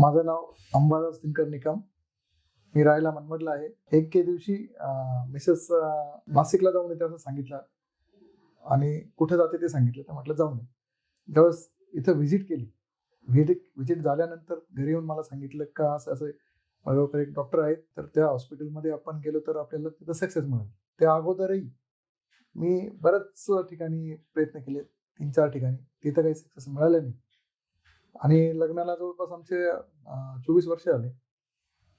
माझं नाव अंबादास दिनकर निकम. मी राहायला मनमडला आहे. एक के दिवशी मिसेस नाशिकला जाऊन येते असं सांगितलं. आणि कुठे जाते ते सांगितलं. तर म्हटलं जाऊन नये त्यावेळेस इथं व्हिजिट केली. व्हिजिट व्हिजिट झाल्यानंतर घरी येऊन मला सांगितलं का असं असं माझ्याकडे एक डॉक्टर आहेत. तर त्या हॉस्पिटलमध्ये आपण गेलो तर आपल्याला तिथं सक्सेस मिळेल. त्या अगोदरही मी बऱ्याच ठिकाणी प्रयत्न केले. तीन चार ठिकाणी. तिथं काही सक्सेस मिळालं नाही. आणि लग्नाला जवळपास आमचे चोवीस वर्ष आले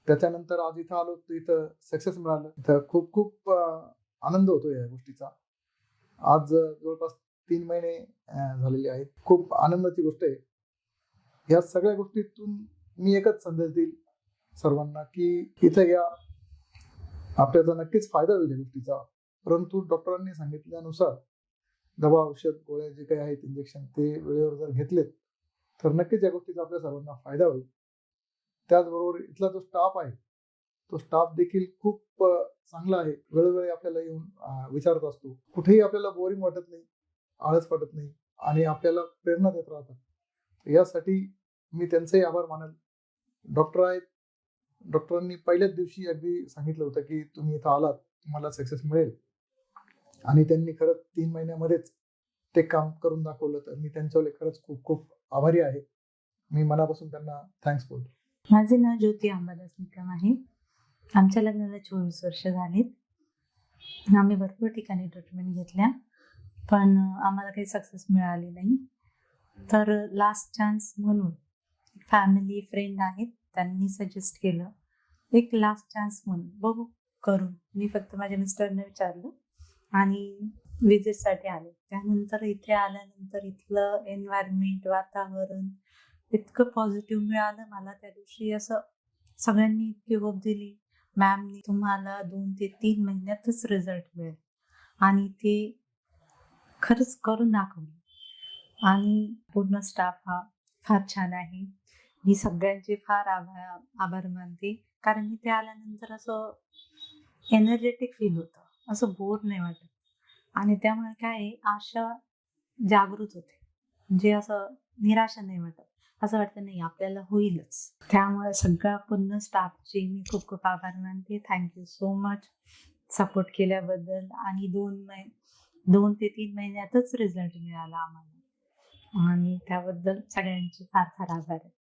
त्याच्यानंतर आज इथं आलो तर इथं सक्सेस मिळालं. इथं खूप खूप आनंद होतो या गोष्टीचा. आज जवळपास तीन महिने झालेले आहेत. खूप आनंदाची गोष्ट आहे. ह्या सगळ्या गोष्टीतून मी एकच संदेश देईल सर्वांना की इथं या. आपल्याचा नक्कीच फायदा होईल या गोष्टीचा. परंतु डॉक्टरांनी सांगितल्यानुसार दवा औषध गोळ्या जे काही आहेत इंजेक्शन ते वेळेवर जर घेतलेत तर नक्कीच या गोष्टीचा आपल्या सर्वांना फायदा होईल. त्याचबरोबर इथला जो स्टाफ आहे तो स्टाफ देखील खूप चांगला आहे. वेळोवेळी आपल्याला येऊन विचारत असतो. कुठेही आपल्याला बोरिंग वाटत नाही आळस वाटत नाही आणि आपल्याला प्रेरणा देत राहतात. यासाठी मी त्यांचेही आभार मानेल. डॉक्टर आहेत. डॉक्टरांनी पहिल्याच दिवशी अगदी सांगितलं होतं की तुम्ही इथं आलात तुम्हाला सक्सेस मिळेल. आणि त्यांनी खरंच तीन महिन्यामध्येच ते काम करून दाखवलं तर मी त्यांच्यावर खरंच खूप खूप आभारी आहे. मी मनापासून त्यांना थँक्स बोलतो. माझे नाव ज्योती अंबादास निकम आहे. आमच्या लग्नाला चोवीस वर्ष झालीत. आम्ही भरपूर ठिकाणी ट्रीटमेंट घेतल्या पण आम्हाला काही सक्सेस मिळाली नाही. तर लास्ट चान्स म्हणून फॅमिली फ्रेंड आहेत त्यांनी सजेस्ट केलं. एक लास्ट चान्स म्हणून बघू करू. मी फक्त माझ्या मिस्टरने विचारलं आणि विजिटसाठी आले. त्यानंतर इथे आल्यानंतर इथलं एन्व्हायरमेंट वातावरण इतकं पॉझिटिव्ह मिळालं मला. त्या दिवशी असं सगळ्यांनी इतकी होप दिली. मॅमनी तुम्हाला दोन ते तीन महिन्यातच रिझल्ट मिळेल. आणि ते खरंच करून दाखवलं. आणि पूर्ण स्टाफ हा फार छान आहे. मी सगळ्यांचे फार आभार आभार मानते. कारण इथे आल्यानंतर असं एनर्जेटिक फील होतं. असं बोर नाही वाटत. आणि त्यामुळे काय आहे, आशा जागृत होते. जे असं निराशा नाही वाटत. असं वाटतं नाही आपल्याला होईलच. त्यामुळे सगळ्या पूर्ण स्टाफचे मी खूप खूप आभार मानते. थँक्यू सो मच सपोर्ट केल्याबद्दल. आणि दोन महि दोन ते तीन महिन्यातच रिझल्ट मिळाला आम्हाला. आणि त्याबद्दल सगळ्यांचे फार फार आभार आहे.